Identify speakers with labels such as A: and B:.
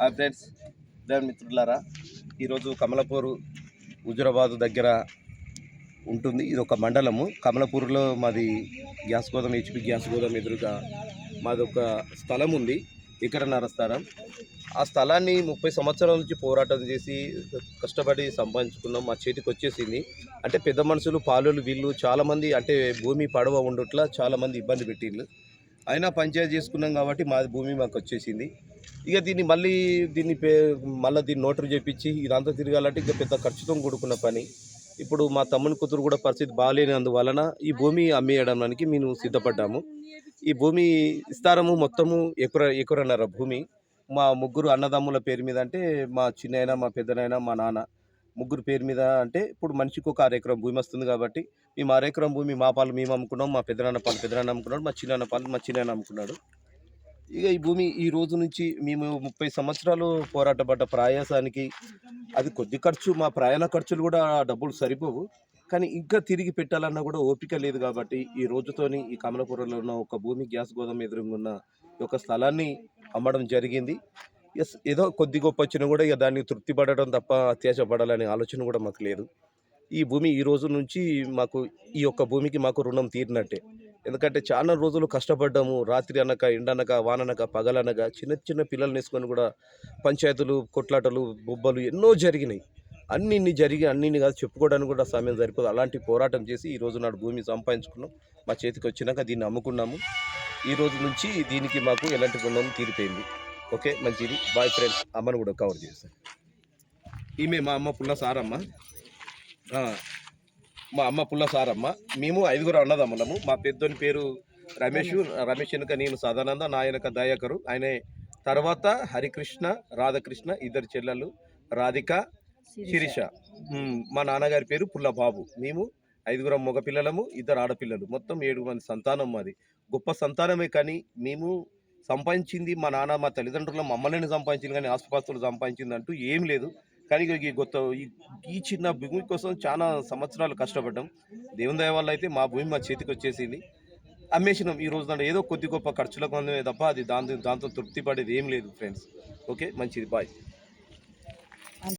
A: Hi friends మిత్రులారా ఈరోజు కమలపూరు హుజురాబాద్ దగ్గర ఉంటుంది. ఇది ఒక మండలము. కమలపూర్లో మాది gas godown HP gas godown ఎదురుగా మాది ఒక స్థలం ఉంది. ఇక్కడ స్థలం ఆ స్థలాన్ని ముప్పై సంవత్సరాల నుంచి పోరాటం చేసి కష్టపడి సంపాదించుకున్నాం. మా చేతికి వచ్చేసింది. అంటే పెద్ద మనుషులు పాలులు వీళ్ళు చాలామంది అంటే భూమి పడవ ఉండట్లా చాలామంది ఇబ్బంది పెట్టిళ్ళు. అయినా పంచాయతీ చేసుకున్నాం కాబట్టి మాది భూమి మాకు వచ్చేసింది. ఇక దీన్ని మళ్ళీ దీన్ని పే మళ్ళీ దీన్ని నోటరీ చేపించి ఇదంతా తిరగాలంటే ఇక పెద్ద ఖర్చుతో కూడుకున్న పని. ఇప్పుడు మా తమ్ముని కూతురు కూడా పరిస్థితి బాగాలేనందువలన ఈ భూమి అమ్మేయడానికి మేము సిద్ధపడ్డాము. ఈ భూమి విస్తారము మొత్తము ఎకుర ఎకురన్నర భూమి. మా ముగ్గురు అన్నదమ్ముల పేరు మీద అంటే మా చిన్నైనా మా పెద్దనైనా మా నాన్న. ముగ్గురు పేరు మీద అంటే ఇప్పుడు మనిషికి ఒక ఎకరం భూమి వస్తుంది కాబట్టి మేము ఎకరం భూమి మా పాలు మేము అమ్ముకున్నాం మా పెద్దనాన్న పాలు పెద్దనాన్న అమ్ముకున్నాడు మా చిన్నాన్న పాలు మా చిన్న అమ్ముకున్నాడు. ఇక ఈ భూమి ఈ రోజు నుంచి మేము ముప్పై సంవత్సరాలు పోరాటపడ్డ ప్రయాసానికి అది కొద్ది ఖర్చు మా ప్రయాణ ఖర్చులు కూడా డబ్బులు సరిపోవు. కానీ ఇంకా తిరిగి పెట్టాలన్నా కూడా ఓపిక లేదు కాబట్టి ఈ రోజుతోని ఈ కమలపురంలో ఉన్న ఒక భూమి గ్యాస్ గోదాం ఎదురుగున్న ఒక యొక్క స్థలాన్ని అమ్మడం జరిగింది. ఎస్ ఏదో కొద్ది గొప్ప వచ్చినా కూడా ఇక దాన్ని తృప్తి పడడం తప్ప అత్యాశపడాలనే ఆలోచన కూడా మాకు లేదు. ఈ భూమి ఈ రోజు నుంచి మాకు ఈ యొక్క భూమికి మాకు రుణం తీరినట్టే. ఎందుకంటే చాలా రోజులు కష్టపడ్డాము. రాత్రి అనక ఎండనక వాననక పగలనక చిన్న చిన్న పిల్లల్ని వేసుకొని కూడా పంచాయతీలు కొట్లాటలు బొబ్బలు ఎన్నో జరిగినాయి. అన్నిన్ని జరిగి అన్ని కాదు చెప్పుకోవడానికి కూడా సమయం సరిపోదు. అలాంటి పోరాటం చేసి ఈ రోజు నాడు భూమి సంపాదించుకున్నాం. మా చేతికి వచ్చినాక దీన్ని అమ్ముకున్నాము. ఈ రోజు నుంచి దీనికి మాకు ఎలాంటి రుణం తీరిపోయింది. ఓకే మంచిది. బాయ్ ఫ్రెండ్స్ అమ్మను కూడా కవర్ చేస్తాను ఈమె మా అమ్మ పుల్ల సారమ్మ. మా అమ్మ పుల్ల సారమ్మ. మేము ఐదుగురు అన్నదమ్ములము. మా పెద్దోని పేరు రమేష్ రమేష్ వెనుక నేను సదానంద నా వెనుక దయాకరు. ఆయన తర్వాత హరికృష్ణ రాధకృష్ణ ఇద్దరు చెల్లెలు రాధిక శిరీష. మా నాన్నగారి పేరు పుల్ల బాబు. మేము ఐదుగురం మగ పిల్లలము ఇద్దరు ఆడపిల్లలు. మొత్తం ఏడు మంది సంతానం మాది. గొప్ప సంతానమే కానీ మేము సంపాదించింది మా నాన్న మా తల్లిదండ్రులు మమ్మల్ని సంపాదించింది కానీ ఆస్తుపాస్తులు సంపాదించింది అంటూ ఏం లేదు. కానీ ఈ కొత్త ఈ- చిన్న భూమి కోసం చాలా సంవత్సరాలు కష్టపడ్డాం. దేవుని దయ వల్ల అయితే మా భూమి మా చేతికి వచ్చేసింది. అమ్మేసినాం. ఈ రోజు ఏదో కొద్ది గొప్ప ఖర్చులకు అందమే తప్ప అది దాంతో దాంతో తృప్తి పడేది ఏం లేదు ఫ్రెండ్స్. ఓకే? మంచిది. బాయ్.